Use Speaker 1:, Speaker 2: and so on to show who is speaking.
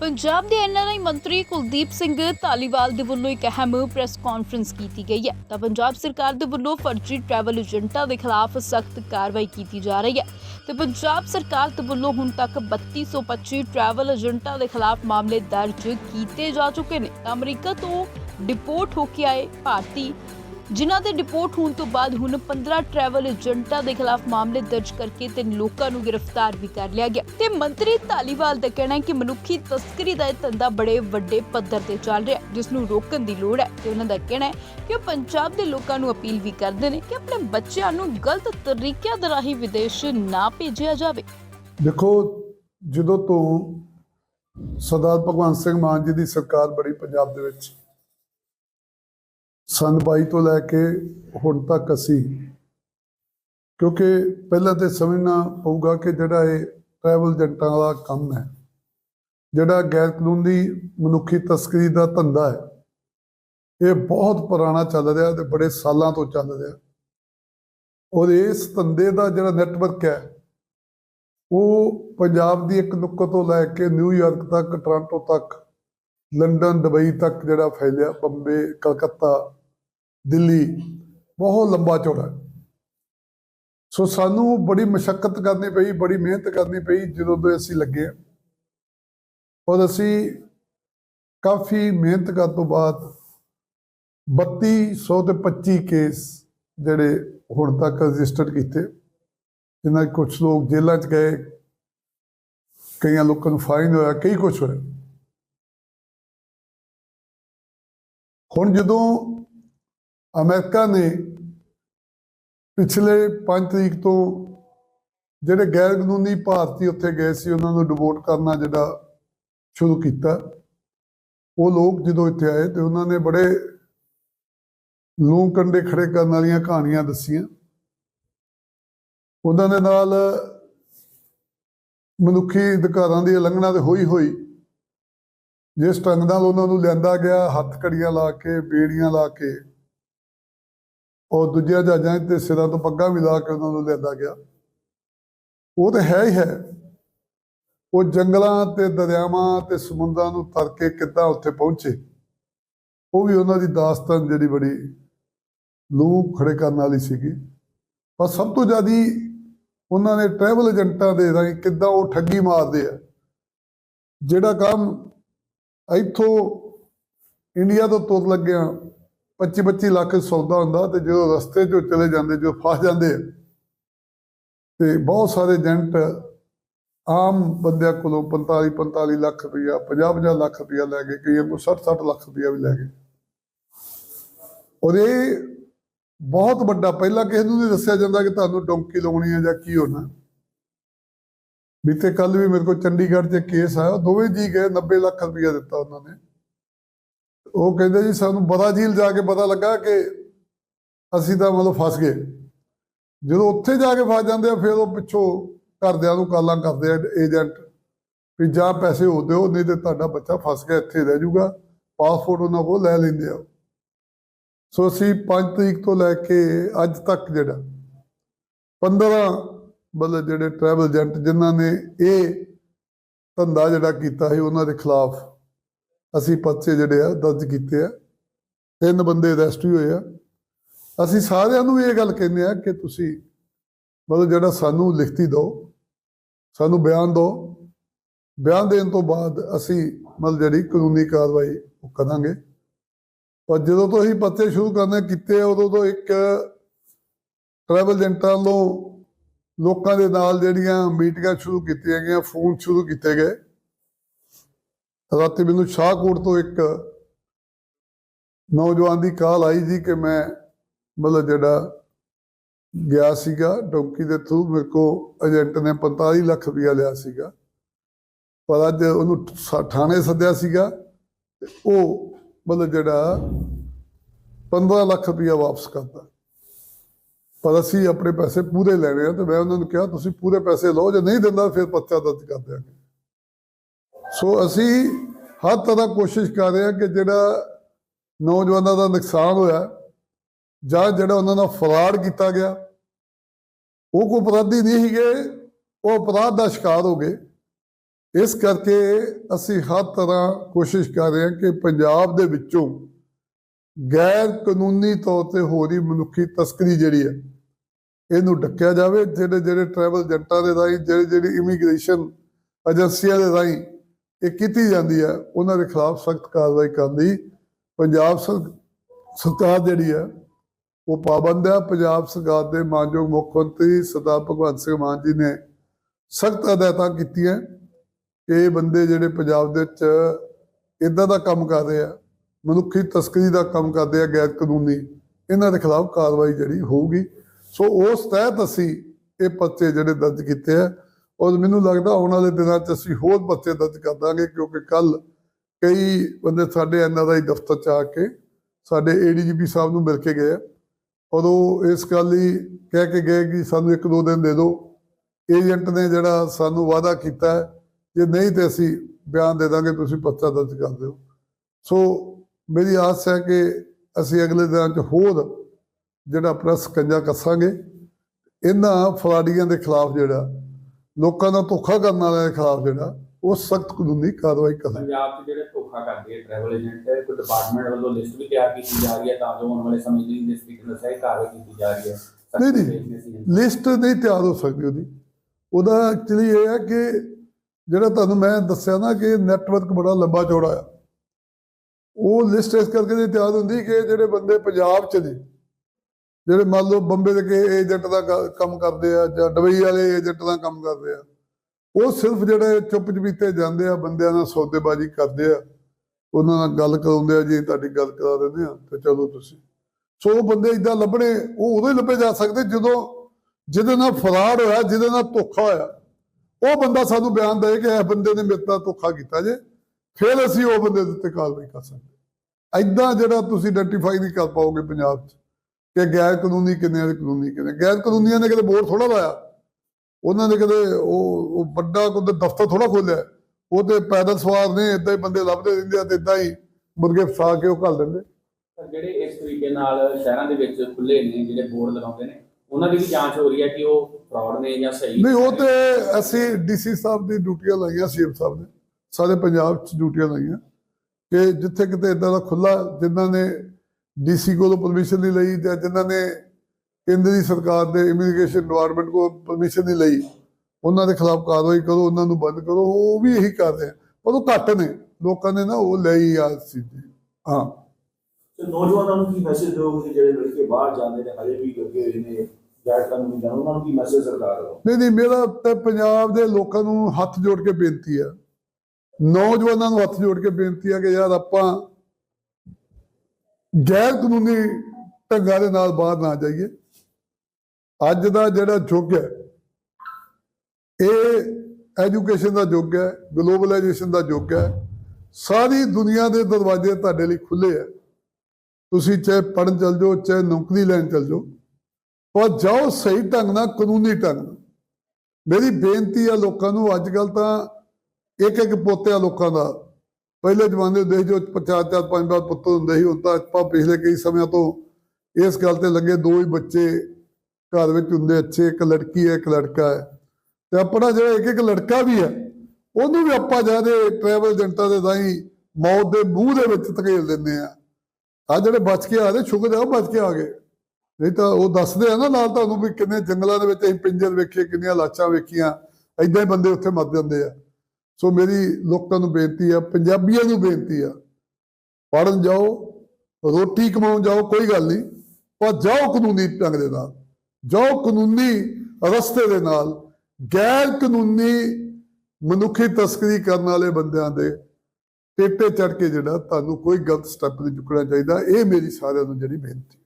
Speaker 1: ਪੰਜਾਬ ਦੇ ਐਨਆਰਆਈ ਮੰਤਰੀ ਕੁਲਦੀਪ ਸਿੰਘ ਧਾਲੀਵਾਲ ਦੇ ਵੱਲੋਂ ਇੱਕ ਅਹਿਮ ਪ੍ਰੈਸ ਕਾਨਫਰੰਸ ਕੀਤੀ ਗਈ ਹੈ। ਤਾਂ ਪੰਜਾਬ ਸਰਕਾਰ ਦੇ ਵੱਲੋਂ ਫਰਜ਼ੀ ਟਰੈਵਲ ਏਜੰਟਾਂ ਦੇ ਖਿਲਾਫ ਸਖਤ ਕਾਰਵਾਈ ਕੀਤੀ ਜਾ ਰਹੀ ਹੈ। ਤੇ ਪੰਜਾਬ ਸਰਕਾਰ ਦੇ ਵੱਲੋਂ ਹੁਣ ਤੱਕ 3225 ਟਰੈਵਲ ਏਜੰਟਾਂ ਦੇ ਖਿਲਾਫ ਮਾਮਲੇ ਦਰਜ ਕੀਤੇ ਜਾ ਚੁੱਕੇ ਨੇ। ਤਾਂ ਅਮਰੀਕਾ ਤੋਂ ਡਿਪੋਰਟ ਹੋ ਕੇ ਆਏ ਭਾਰਤੀ ਜਿਨ੍ਹਾਂ ਦੇ ਡਿਪੋਰਟ ਹੋਣ ਤੋਂ ਬਾਅਦ ਹੁਣ 15 ਟਰੈਵਲ ਏਜੰਟਾਂ ਦੇ ਖਿਲਾਫ ਮਾਮਲੇ ਦਰਜ ਕਰਕੇ ਤਿੰਨ ਲੋਕਾਂ ਨੂੰ ਗ੍ਰਿਫਤਾਰ ਵੀ ਕਰ ਲਿਆ ਗਿਆ। ਤੇ ਮੰਤਰੀ ਧਾਲੀਵਾਲ ਦਾ ਕਹਿਣਾ ਹੈ ਕਿ ਮਨੁੱਖੀ ਤਸਕਰੀ ਦਾ ਇਹ ਧੰਦਾ ਬੜੇ ਵੱਡੇ ਪੱਧਰ ਤੇ ਚੱਲ ਰਿਹਾ ਜਿਸ ਨੂੰ ਰੋਕਣ ਦੀ ਲੋੜ ਹੈ। ਤੇ ਉਹਨਾਂ ਦਾ ਕਹਿਣਾ ਹੈ ਕਿ ਉਹ ਪੰਜਾਬ ਦੇ ਲੋਕਾਂ ਨੂੰ ਅਪੀਲ ਵੀ ਕਰਦੇ ਨੇ ਕਿ ਆਪਣੇ ਬੱਚਿਆਂ ਨੂੰ ਗਲਤ ਤਰੀਕਿਆਂ ਦੇ ਰਾਹੀਂ ਵਿਦੇਸ਼ ਨਾ ਭੇਜਿਆ ਜਾਵੇ।
Speaker 2: ਦੇਖੋ, ਜਦੋਂ ਤੋਂ ਸਰਦਾਰ ਭਗਵੰਤ ਸਿੰਘ ਮਾਨ ਜੀ ਦੀ ਸਰਕਾਰ ਬੜੀ ਪੰਜਾਬ ਦੇ ਵਿੱਚ ਸੰਨ 22 ਤੋਂ ਲੈ ਕੇ ਹੁਣ ਤੱਕ ਅਸੀਂ, ਕਿਉਂਕਿ ਪਹਿਲਾਂ ਤੇ ਸਮਝਣਾ ਪਊਗਾ ਕਿ ਜਿਹੜਾ ਇਹ ਟਰੈਵਲ ਏਜੰਟਾਂ ਦਾ ਕੰਮ ਹੈ, ਜਿਹੜਾ ਗੈਰ ਕਾਨੂੰਨੀ ਮਨੁੱਖੀ ਤਸਕਰੀ ਦਾ ਧੰਦਾ ਹੈ, ਇਹ ਬਹੁਤ ਪੁਰਾਣਾ ਚੱਲ ਰਿਹਾ ਤੇ ਬੜੇ ਸਾਲਾਂ ਤੋਂ ਚੱਲ ਰਿਹਾ। ਔਰ ਇਸ ਧੰਦੇ ਦਾ ਜਿਹੜਾ ਨੈਟਵਰਕ ਹੈ, ਉਹ ਪੰਜਾਬ ਦੀ ਇੱਕ ਨੁੱਕਰ ਤੋਂ ਲੈ ਕੇ ਨਿਊਯਾਰਕ ਤੱਕ ਟੋਰਾਂਟੋ ਤੱਕ ਲੰਡਨ ਦੁਬਈ ਤੱਕ ਜਿਹੜਾ ਫੈਲਿਆ, ਬੰਬੇ, ਕਲਕੱਤਾ ਦਿੱਲੀ, ਬਹੁਤ ਲੰਬਾ ਚੌੜਾ ਸੋ ਸਾਨੂੰ ਬੜੀ ਮਸ਼ੱਕਤ ਕਰਨੀ ਪਈ, ਬੜੀ ਮਿਹਨਤ ਕਰਨੀ ਪਈ ਜਦੋਂ ਤੋਂ ਅਸੀਂ ਲੱਗੇ ਹਾਂ। ਔਰ ਅਸੀਂ ਕਾਫੀ ਮਿਹਨਤ ਕਰਨ ਤੋਂ ਬਾਅਦ 3200 ਤੇ 25 ਕੇਸ ਜਿਹੜੇ ਹੁਣ ਤੱਕ ਰਜਿਸਟਰਡ ਕੀਤੇ ਜਿਨ੍ਹਾਂ 'ਚ ਕੁਝ ਲੋਕ ਜੇਲ੍ਹਾਂ 'ਚ ਗਏ, ਕਈਆਂ ਲੋਕਾਂ ਨੂੰ ਫਾਈਨ ਹੋਇਆ, ਕਈ ਕੁਝ ਹੋਇਆ ਹੁਣ ਜਦੋਂ ਅਮਰੀਕਾ ਨੇ ਪਿਛਲੇ 5 ਤਰੀਕ ਤੋਂ ਜਿਹੜੇ ਗੈਰ ਕਾਨੂੰਨੀ ਭਾਰਤੀ ਉੱਥੇ ਗਏ ਸੀ, ਉਹਨਾਂ ਨੂੰ ਡਿਪੋਰਟ ਕਰਨਾ ਜਿਹੜਾ ਸ਼ੁਰੂ ਕੀਤਾ। ਉਹ ਲੋਕ ਜਦੋਂ ਇੱਥੇ ਆਏ ਤੇ ਉਹਨਾਂ ਨੇ ਬੜੇ ਲੂੰ ਕੰਡੇ ਖੜੇ ਕਰਨ ਵਾਲੀਆਂ ਕਹਾਣੀਆਂ ਦੱਸੀਆਂ। ਉਹਨਾਂ ਦੇ ਨਾਲ ਮਨੁੱਖੀ ਅਧਿਕਾਰਾਂ ਦੀ ਉਲੰਘਣਾ ਤੇ ਹੋਈ ਹੋਈ ਜਿਸ ਢੰਗ ਨਾਲ ਉਹਨਾਂ ਨੂੰ ਲਿਆਂਦਾ ਗਿਆ, ਹੱਥ ਕੜੀਆਂ ਲਾ ਕੇ, ਬੇੜੀਆਂ ਲਾ ਕੇ ਔਰ ਦੂਜਿਆਂ ਜਹਾਜ਼ਾਂ ਤੇ ਸਿਰਾਂ ਤੋਂ ਪੱਗਾਂ ਵੀ ਲਾ ਕੇ ਉਹਨਾਂ ਨੂੰ ਲਿਆਂਦਾ ਗਿਆ। ਉਹ ਤਾਂ ਹੈ ਹੀ ਹੈ। ਉਹ ਜੰਗਲਾਂ ਤੇ ਦਰਿਆਵਾਂ ਤੇ ਸਮੁੰਦਰਾਂ ਨੂੰ ਤਰ ਕੇ ਕਿੱਦਾਂ ਉੱਥੇ ਪਹੁੰਚੇ, ਉਹ ਵੀ ਉਹਨਾਂ ਦੀ ਦਾਸਤਾਨ ਜਿਹੜੀ ਬੜੀ ਲੂ ਖੜੇ ਕਰਨ ਵਾਲੀ ਸੀਗੀ। ਪਰ ਸਭ ਤੋਂ ਜ਼ਿਆਦੀ ਉਹਨਾਂ ਨੇ ਟਰੈਵਲ ਏਜੰਟਾਂ ਦੇ ਰਾਹੀਂ ਕਿੱਦਾਂ ਉਹ ਠੱਗੀ ਮਾਰਦੇ ਆ, ਜਿਹੜਾ ਕੰਮ ਇੱਥੋਂ ਇੰਡੀਆ ਤੋਂ ਤੁਰ ਲੱਗਿਆ 25 25 ਲੱਖ ਸੌਦਾ ਹੁੰਦਾ ਤੇ ਜਦੋਂ ਰਸਤੇ 'ਚੋਂ ਚਲੇ ਜਾਂਦੇ ਜੋ ਫਸ ਜਾਂਦੇ ਤੇ ਬਹੁਤ ਸਾਰੇ ਏਜੰਟ ਆਮ ਬੰਦਿਆਂ ਕੋਲੋਂ 45 45 ਲੱਖ ਰੁਪਇਆ 50 50 ਲੱਖ ਰੁਪਇਆ ਲੈ ਗਏ ਕਈਆਂ ਕੋਲ 60 60 ਲੱਖ ਰੁਪਇਆ ਵੀ ਲੈ ਗਏ। ਔਰ ਇਹ ਬਹੁਤ ਵੱਡਾ, ਪਹਿਲਾਂ ਕਿਸੇ ਨੂੰ ਨਹੀਂ ਦੱਸਿਆ ਜਾਂਦਾ ਕਿ ਤੁਹਾਨੂੰ ਡੋਂਕੀ ਲਾਉਣੀ ਹੈ ਜਾਂ ਕੀ ਹੋਣਾ। ਬੀਤੇ ਕੱਲ ਵੀ ਮੇਰੇ ਕੋਲ ਚੰਡੀਗੜ੍ਹ 'ਚ ਕੇਸ ਆਇਆ ਦੋਵੇਂ ਜੀ ਗਏ 90 ਲੱਖ ਰੁਪਇਆ ਦਿੱਤਾ ਉਹਨਾਂ ਨੇ। ਉਹ ਕਹਿੰਦੇ ਜੀ, ਸਾਨੂੰ ਬਰਾਜ਼ੀਲ ਜਾ ਕੇ ਪਤਾ ਲੱਗਾ ਕਿ ਅਸੀਂ ਤਾਂ ਮਤਲਬ ਫਸ ਗਏ। ਜਦੋਂ ਉੱਥੇ ਜਾ ਕੇ ਫਸ ਜਾਂਦੇ ਆ, ਫਿਰ ਉਹ ਪਿੱਛੋਂ ਘਰਦਿਆਂ ਨੂੰ ਕਾਲਾਂ ਕਰਦੇ ਆ ਏਜੰਟ ਵੀ ਜਾਂ ਪੈਸੇ ਹੋ ਦਿਓ, ਨਹੀਂ ਤੇ ਤੁਹਾਡਾ ਬੱਚਾ ਫਸ ਗਿਆ, ਇੱਥੇ ਰਹਿ ਜਾਊਗਾ। ਪਾਸਪੋਰਟ ਉਹਨਾਂ ਕੋਲ ਲੈ ਲੈਂਦੇ ਆ ਸੋ ਅਸੀਂ 5 ਤਰੀਕ ਤੋਂ ਲੈ ਕੇ ਅੱਜ ਤੱਕ ਜਿਹੜਾ 15 ਮਤਲਬ ਜਿਹੜੇ ਟਰੈਵਲ ਏਜੰਟ ਜਿਨ੍ਹਾਂ ਨੇ ਇਹ ਧੰਦਾ ਜਿਹੜਾ ਕੀਤਾ ਸੀ, ਉਹਨਾਂ ਦੇ ਖਿਲਾਫ ਅਸੀਂ ਪਰਚੇ ਜਿਹੜੇ ਆ ਦਰਜ ਕੀਤੇ ਆ, ਤਿੰਨ ਬੰਦੇ ਅਰੈਸਟ ਵੀ ਹੋਏ ਆ। ਅਸੀਂ ਸਾਰਿਆਂ ਨੂੰ ਇਹ ਗੱਲ ਕਹਿੰਦੇ ਆ ਕਿ ਤੁਸੀਂ ਮਤਲਬ ਜਿਹੜਾ ਸਾਨੂੰ ਲਿਖਤੀ ਦਿਓ, ਸਾਨੂੰ ਬਿਆਨ ਦਿਓ। ਬਿਆਨ ਦੇਣ ਤੋਂ ਬਾਅਦ ਅਸੀਂ ਮਤਲਬ ਜਿਹੜੀ ਕਾਨੂੰਨੀ ਕਾਰਵਾਈ ਉਹ ਕਰਾਂਗੇ। ਪਰ ਜਦੋਂ ਤੋਂ ਅਸੀਂ ਪਰਚੇ ਸ਼ੁਰੂ ਕਰਨੇ ਕੀਤੇ ਉਦੋਂ ਤੋਂ ਇੱਕ ਟਰੈਵਲ ਏਜੰਟਾਂ ਵੱਲੋਂ ਲੋਕਾਂ ਦੇ ਨਾਲ ਜਿਹੜੀਆਂ ਮੀਟਿੰਗਾਂ ਸ਼ੁਰੂ ਕੀਤੀਆਂ ਗਈਆਂ, ਫੋਨ ਸ਼ੁਰੂ ਕੀਤੇ ਗਏ। ਰਾਤੀ ਮੈਨੂੰ ਸ਼ਾਹਕੋਟ ਤੋਂ ਇੱਕ ਨੌਜਵਾਨ ਦੀ ਕਾਲ ਆਈ ਜੀ ਕਿ ਮੈਂ ਮਤਲਬ ਜਿਹੜਾ ਗਿਆ ਸੀਗਾ ਡੌਂਕੀ ਦੇ ਥਰੂ ਮੇਰੇ ਕੋ ਏਜੰਟ ਨੇ 45 ਲੱਖ ਰੁਪਇਆ ਲਿਆ ਸੀਗਾ। ਪਰ ਅੱਜ ਉਹਨੂੰ ਸਾ- ਥਾਣੇ ਸੱਦਿਆ ਸੀਗਾ ਤੇ ਉਹ ਮਤਲਬ ਜਿਹੜਾ 15 ਲੱਖ ਰੁਪਇਆ ਵਾਪਸ ਕਰਦਾ ਪਰ ਅਸੀਂ ਆਪਣੇ ਪੈਸੇ ਪੂਰੇ ਲੈਣੇ ਆ ਤੇ ਮੈਂ ਉਹਨਾਂ ਨੂੰ ਕਿਹਾ, ਤੁਸੀਂ ਪੂਰੇ ਪੈਸੇ ਲਓ, ਜੇ ਨਹੀਂ ਦਿੰਦਾ ਫਿਰ ਪਰਚਾ ਦਰਜ ਕਰ ਦਿਆਂਗੇ। ਸੋ ਅਸੀਂ ਹਰ ਤਰ੍ਹਾਂ ਕੋਸ਼ਿਸ਼ ਕਰ ਰਹੇ ਹਾਂ ਕਿ ਜਿਹੜਾ ਨੌਜਵਾਨਾਂ ਦਾ ਨੁਕਸਾਨ ਹੋਇਆ ਜਾਂ ਜਿਹੜਾ ਉਹਨਾਂ ਨਾਲ ਫਰਾਡ ਕੀਤਾ ਗਿਆ, ਉਹ ਕੋਈ ਅਪਰਾਧੀ ਨਹੀਂ ਸੀਗੇ, ਉਹ ਅਪਰਾਧ ਦਾ ਸ਼ਿਕਾਰ ਹੋ ਗਏ। ਇਸ ਕਰਕੇ ਅਸੀਂ ਹਰ ਤਰ੍ਹਾਂ ਕੋਸ਼ਿਸ਼ ਕਰ ਰਹੇ ਹਾਂ ਕਿ ਪੰਜਾਬ ਦੇ ਵਿੱਚੋਂ ਗੈਰ ਕਾਨੂੰਨੀ ਤੌਰ ਤੇ ਹੋ ਰਹੀ ਮਨੁੱਖੀ ਤਸਕਰੀ ਜਿਹੜੀ ਹੈ, ਇਹਨੂੰ ਡੱਕਿਆ ਜਾਵੇ ਜਿਹੜੇ ਜਿਹੜੇ ਟਰੈਵਲ ਏਜੰਟਾਂ ਦੇ ਰਾਹੀਂ ਜਿਹੜੇ ਜਿਹੜੇ ਇਮੀਗ੍ਰੇਸ਼ਨ ਏਜੰਸੀਆਂ ਦੇ ਰਾਹੀਂ ਇਹ ਕੀਤੀ ਜਾਂਦੀ ਹੈ, ਉਹਨਾਂ ਦੇ ਖਿਲਾਫ ਸਖਤ ਕਾਰਵਾਈ ਕਰਨ ਦੀ ਪੰਜਾਬ ਸਰਕਾਰ ਜਿਹੜੀ ਹੈ, ਉਹ ਪਾਬੰਦ ਹੈ। ਪੰਜਾਬ ਸਰਕਾਰ ਦੇ ਮਾਨਯੋਗ ਮੁੱਖ ਮੰਤਰੀ ਸਰਦਾਰ ਭਗਵੰਤ ਸਿੰਘ ਮਾਨ ਜੀ ਨੇ ਸਖਤ ਹਦਾਇਤਾਂ ਕੀਤੀਆਂ ਕਿ ਇਹ ਬੰਦੇ ਜਿਹੜੇ ਪੰਜਾਬ ਦੇ ਵਿੱਚ ਇਦਾਂ ਦਾ ਕੰਮ ਕਰ ਰਹੇ ਆ, ਮਨੁੱਖੀ ਤਸਕਰੀ ਦਾ ਕੰਮ ਕਰਦੇ ਆ, ਗੈਰ ਕਾਨੂੰਨੀ, ਇਹਨਾਂ ਦੇ ਖਿਲਾਫ ਕਾਰਵਾਈ ਜਿਹੜੀ ਹੋਊਗੀ। ਸੋ ਉਸ ਤਹਿਤ ਅਸੀਂ ਇਹ ਪਰਚੇ ਜਿਹੜੇ ਦਰਜ ਕੀਤੇ ਆ ਔਰ ਮੈਨੂੰ ਲੱਗਦਾ ਆਉਣ ਵਾਲੇ ਦਿਨਾਂ 'ਚ ਅਸੀਂ ਹੋਰ ਪਰਚੇ ਦਰਜ ਕਰ ਦਾਂਗੇ, ਕਿਉਂਕਿ ਕੱਲ ਕਈ ਬੰਦੇ ਸਾਡੇ ਐਨਆਰਆਈ ਦਫ਼ਤਰ 'ਚ ਆ ਕੇ ਸਾਡੇ ਏਡੀਜੀਪੀ ਸਾਹਿਬ ਨੂੰ ਮਿਲ ਕੇ ਗਏ ਔਰ ਉਹ ਇਸ ਗੱਲ ਲਈ ਕਹਿ ਕੇ ਗਏ ਕਿ ਸਾਨੂੰ ਇੱਕ ਦੋ ਦਿਨ ਦੇ ਦਿਓ। ਏਜੰਟ ਨੇ ਜਿਹੜਾ ਸਾਨੂੰ ਵਾਅਦਾ ਕੀਤਾ ਹੈ, ਜੇ ਨਹੀਂ ਤੇ ਅਸੀਂ ਬਿਆਨ ਦੇ ਦਾਂਗੇ, ਤੁਸੀਂ ਪੱਤਰ ਦਰਜ ਕਰ ਦਿਓ। ਸੋ ਮੇਰੀ ਆਸ ਹੈ ਕਿ ਅਸੀਂ ਅਗਲੇ ਦਿਨਾਂ 'ਚ ਹੋਰ ਜਿਹੜਾ ਪ੍ਰੈਸ ਕੰਜਾ ਕੱਸਾਂਗੇ। ਇਹਨਾਂ ਫਲਾਡੀਆਂ ਦੇ ਖਿਲਾਫ ਜਿਹੜਾ ਲੋਕਾਂ ਦਾ ਧੋਖਾ ਕਰਨ ਵਾਲਿਆਂ ਦੇ ਖਿਲਾਫ ਜਿਹੜਾ ਉਹ ਸਖਤ ਕਾਨੂੰਨੀ ਕਾਰਵਾਈ ਕਰਾਂਗੇ
Speaker 3: ਪੰਜਾਬ 'ਚ ਜਿਹੜੇ ਧੋਖਾ ਕਰਦੇ ਆ ਟਰੈਵਲ ਏਜੰਟ ਕੋਈ ਡਿਪਾਰਟਮੈਂਟ ਵੱਲੋਂ ਲਿਸਟ ਵੀ ਤਿਆਰ ਕੀਤੀ ਜਾ ਰਹੀ ਹੈ ਤਾਂ ਜੋ ਆਉਣ ਵਾਲੇ ਸਮੇਂ ਲਈ ਜਿਸ ਤਰੀਕੇ ਨਾਲ ਸਹੀ ਕਾਰਵਾਈ ਕੀਤੀ ਜਾ ਰਹੀ ਹੈ।
Speaker 2: ਨਹੀਂ, ਨਹੀਂ। ਲਿਸਟ ਨਹੀਂ ਤਿਆਰ ਹੋ ਸਕਦੀ ਉਹਦੀ। ਉਹਦਾ ਐਕਚੁਅਲੀ ਇਹ ਹੈ ਕਿ ਜਿਹੜਾ ਤੁਹਾਨੂੰ ਮੈਂ ਦੱਸਿਆ ਨਾ ਕਿ ਨੈਟਵਰਕ ਬੜਾ ਲੰਬਾ ਚੌੜਾ ਆ। ਉਹ ਲਿਸਟ ਇਸ ਕਰਕੇ ਨਹੀਂ ਤਿਆਰ ਹੁੰਦੀ ਕਿ ਜਿਹੜੇ ਬੰਦੇ ਪੰਜਾਬ 'ਚ ਨੇ ਜਿਹੜੇ ਮੰਨ ਲਓ ਬੰਬੇ ਦੇ ਕੇ ਏਜੰਟ ਦਾ ਕੰਮ ਕਰਦੇ ਆ ਜਾਂ ਦੁਬਈ ਵਾਲੇ ਏਜੰਟ ਦਾ ਕੰਮ ਕਰਦੇ ਆ, ਉਹ ਸਿਰਫ ਜਿਹੜੇ ਚੁੱਪ ਚਪੀਤੇ ਜਾਂਦੇ ਆ, ਬੰਦਿਆਂ ਨਾਲ ਸੌਦੇਬਾਜ਼ੀ ਕਰਦੇ ਆ, ਉਹਨਾਂ ਨਾਲ ਗੱਲ ਕਰਾਉਂਦੇ ਆ, ਜੀ ਤੁਹਾਡੀ ਗੱਲ ਕਰਾ ਦਿੰਦੇ ਆ ਤੇ ਚਲੋ ਤੁਸੀਂ। ਸੋ ਉਹ ਬੰਦੇ ਇਦਾਂ ਲੱਭਣੇ, ਉਹ ਉਦੋਂ ਹੀ ਲੱਭੇ ਜਾ ਸਕਦੇ ਜਦੋਂ, ਜਿਹਦੇ ਨਾਲ ਫਰਾਡ ਹੋਇਆ, ਜਿਹਦੇ ਨਾਲ ਧੋਖਾ ਹੋਇਆ। ਉਹ ਬੰਦਾ ਸਾਨੂੰ ਬਿਆਨ ਦੇ ਕਿ ਇਹ ਬੰਦੇ ਨੇ ਮੇਰੇ ਨਾਲ ਧੋਖਾ ਕੀਤਾ ਜੇ, ਫਿਰ ਅਸੀਂ ਉਹ ਬੰਦੇ ਦੇ ਉੱਤੇ ਕਾਰਵਾਈ ਕਰ ਸਕਦੇ ਐਦਾਂ ਜਿਹੜਾ ਤੁਸੀਂ ਆਇਡੈਂਟੀਫਾਈ ਨਹੀਂ ਕਰ ਪਾਓਗੇ ਪੰਜਾਬ 'ਚ। ਕਿ ਗੈਰ ਕਾਨੂੰਨੀ ਕਿੰਨੇ ਆ ਕਾਨੂੰਨੀ ਕਿੰਨੇ ਗੈਰ ਕਾਨੂੰਨੀਆਂ ਨੇ ਕਦੇ ਬੋਰਡ ਥੋੜਾ ਲਾਇਆ। ਉਹਨਾਂ ਨੇ ਕਦੇ ਉਹ ਉਹ ਵੱਡਾ ਕੋਈ ਦਫ਼ਤਰ ਥੋੜਾ ਖੋਲਿਆ ਉਹ ਤੇ ਪੈਦਲ ਸਵਾਰ ਨੇ ਇਦਾਂ ਹੀ ਬੰਦੇ ਲੱਭਦੇ ਰਹਿੰਦੇ ਆ ਤੇ ਇਦਾਂ ਹੀ ਮੁਰਗੇ ਫਸਾ ਕੇ ਉਹ ਘੱਲ ਦਿੰਦੇ।
Speaker 3: ਜਿਹੜੇ ਇਸ ਤਰੀਕੇ ਨਾਲ ਸ਼ਹਿਰਾਂ ਦੇ ਵਿੱਚ ਖੁੱਲੇ ਨੇ ਜਿਹੜੇ ਬੋਰਡ ਲਗਾਉਂਦੇ ਨੇ ਉਹਨਾਂ ਦੀ ਵੀ ਜਾਂਚ ਹੋ ਰਹੀ ਹੈ ਕਿ ਉਹ ਫਰਾਡ ਨੇ ਜਾਂ ਸਹੀ
Speaker 2: ਨਹੀਂ ਉਹ ਤੇ ਅਸੀਂ ਡੀਸੀ ਸਾਹਿਬ ਦੀ ਡਿਊਟੀਆਂ ਲਾਈਆਂ ਸੀਐਮ ਸਾਹਿਬ ਨੇ। ਸਾਰੇ ਪੰਜਾਬ 'ਚ ਡਿਊਟੀਆਂ ਲਾਈਆਂ ਕਿ ਜਿੱਥੇ ਕਿਤੇ ਇਦਾਂ ਦਾ ਖੁੱਲਾ ਜਿਨ੍ਹਾਂ ਨੇ ਡੀਸੀ ਕੋਲੋਂ ਪਰਮਿਸ਼ਨ ਨਹੀਂ ਲਈ ਜਾਂ ਜਿਨ੍ਹਾਂ ਨੇ ਕੇਂਦਰੀ ਸਰਕਾਰ ਦੇ ਇਮੀਗ੍ਰੇਸ਼ਨ ਡਿਪਾਰਟਮੈਂਟ ਕੋਲ ਪਰਮਿਸ਼ਨ ਨਹੀਂ ਲਈ ਉਹਨਾਂ ਦੇ ਖਿਲਾਫ ਕਾਰਵਾਈ ਕਰੋ ਉਹਨਾਂ ਨੂੰ ਬੰਦ ਕਰੋ ਉਹ ਵੀ ਇਹੀ ਕਰ ਰਹੇ ਆ। ਪਰ ਉਹ ਘੱਟ ਨੇ ਲੋਕਾਂ ਨੇ ਨਾ ਉਹ ਲਈ ਆ ਸੀ ਹਾਂ।
Speaker 4: ਤੇ ਨੌਜਵਾਨਾਂ ਨੂੰ ਕੀ ਮੈਸੇਜ ਦਿਓਗੇ ਜਿਹੜੇ ਲੜਕੇ ਬਾਹਰ ਜਾਂਦੇ ਨੇ ਹਜੇ ਵੀ ਲੱਗੇ ਹੋਏ ਨੇ ਗੈਰ ਕਾਨੂੰਨੀ ਜਾਣ ਉਹਨਾਂ ਨੂੰ ਕੀ ਮੈਸੇਜ ਸਰਕਾਰ ਵੱਲੋਂ
Speaker 2: ਨਹੀਂ ਨਹੀਂ ਮੇਰਾ ਤੇ ਪੰਜਾਬ ਦੇ ਲੋਕਾਂ ਨੂੰ ਹੱਥ ਜੋੜ ਕੇ ਬੇਨਤੀ ਆ। ਨੌਜਵਾਨਾਂ ਨੂੰ ਹੱਥ ਜੋੜ ਕੇ ਬੇਨਤੀ ਆ ਕਿ ਯਾਰ ਆਪਾਂ ਗੈਰ ਕਾਨੂੰਨੀ ਢੰਗਾਂ ਦੇ ਨਾਲ ਬਾਹਰ ਨਾ ਜਾਈਏ। ਅੱਜ ਦਾ ਜਿਹੜਾ ਯੁੱਗ ਹੈ, ਇਹ ਐਜੂਕੇਸ਼ਨ ਦਾ ਯੁੱਗ ਹੈ, ਗਲੋਬਲਾਈਜੇਸ਼ਨ ਦਾ ਯੁੱਗ ਹੈ। ਸਾਰੀ ਦੁਨੀਆ ਦੇ ਦਰਵਾਜ਼ੇ ਤੁਹਾਡੇ ਲਈ ਖੁੱਲੇ ਆ ਤੁਸੀਂ ਚਾਹੇ ਪੜਨ ਚਲ ਜਾਓ, ਚਾਹੇ ਨੌਕਰੀ ਲੈਣ ਚਲ ਜਾਓ, ਪਰ ਜਾਓ ਸਹੀ ਢੰਗ ਨਾਲ, ਕਾਨੂੰਨੀ ਢੰਗ ਨਾਲ। ਮੇਰੀ ਬੇਨਤੀ ਆ ਲੋਕਾਂ ਨੂੰ, ਅੱਜ ਕੱਲ ਤਾਂ ਇੱਕ ਇੱਕ ਪੋਤੇ ਆ ਲੋਕਾਂ ਦਾ ਪਹਿਲੇ ਜ਼ਮਾਨੇ ਦੇ ਜੋ ਚਾਰ ਚਾਰ ਪੰਜ ਪੰਜ ਪੁੱਤਰ ਹੁੰਦੇ ਸੀ, ਹੁਣ ਤਾਂ ਆਪਾਂ ਪਿਛਲੇ ਕਈ ਸਮਿਆਂ ਤੋਂ ਇਸ ਗੱਲ ਤੇ ਲੱਗੇ ਦੋ ਹੀ ਬੱਚੇ ਘਰ ਵਿੱਚ ਹੁੰਦੇ, ਅੱਛੇ ਇੱਕ ਲੜਕੀ ਹੈ, ਇੱਕ ਲੜਕਾ ਹੈ। ਤੇ ਆਪਣਾ ਜਿਹੜਾ ਇੱਕ ਇੱਕ ਲੜਕਾ ਵੀ ਹੈ, ਉਹਨੂੰ ਵੀ ਆਪਾਂ ਜਾਦੇ ਟਰੈਵਲ ਏਜੰਟਾਂ ਦੇ ਰਾਹੀਂ ਮੌਤ ਦੇ ਮੂੰਹ ਦੇ ਵਿੱਚ ਧਕੇਲ ਦਿੰਦੇ ਆ ਆ ਜਿਹੜੇ ਬਚ ਕੇ ਆ ਰਹੇ, ਸ਼ੁਕਰ ਹੈ ਉਹ ਬਚ ਕੇ ਆ ਗਏ। ਨਹੀਂ ਤਾਂ ਉਹ ਦੱਸਦੇ ਆ ਨਾ ਨਾਲ ਤੁਹਾਨੂੰ ਵੀ ਕਿੰਨੇ ਜੰਗਲਾਂ ਦੇ ਵਿੱਚ ਅਸੀਂ ਪਿੰਜਰ ਵੇਖੇ, ਕਿੰਨੀਆਂ ਲਾਸ਼ਾਂ ਵੇਖੀਆਂ ਐਦਾਂ ਹੀ ਬੰਦੇ ਉੱਥੇ ਮਰ ਜਾਂਦੇ ਆ। ਸੋ ਮੇਰੀ ਲੋਕਾਂ ਨੂੰ ਬੇਨਤੀ ਆ, ਪੰਜਾਬੀਆਂ ਨੂੰ ਬੇਨਤੀ ਆ ਪੜਨ ਜਾਓ, ਰੋਟੀ ਕਮਾਉਣ ਜਾਓ, ਕੋਈ ਗੱਲ ਨਹੀਂ, ਪਰ ਜਾਓ ਕਾਨੂੰਨੀ ਢੰਗ ਦੇ ਨਾਲ, ਜਾਓ ਕਾਨੂੰਨੀ ਰਸਤੇ ਦੇ ਨਾਲ, ਗੈਰ ਕਾਨੂੰਨੀ ਮਨੁੱਖੀ ਤਸਕਰੀ ਕਰਨ ਵਾਲੇ ਬੰਦਿਆਂ ਦੇ ਟੇਟੇ ਚੜ ਕੇ ਜਿਹੜਾ ਤੁਹਾਨੂੰ ਕੋਈ ਗਲਤ ਸਟੈਪ ਨਹੀਂ ਚੁੱਕਣਾ ਚਾਹੀਦਾ, ਇਹ ਮੇਰੀ ਸਾਰਿਆਂ ਨੂੰ ਜਿਹੜੀ ਬੇਨਤੀ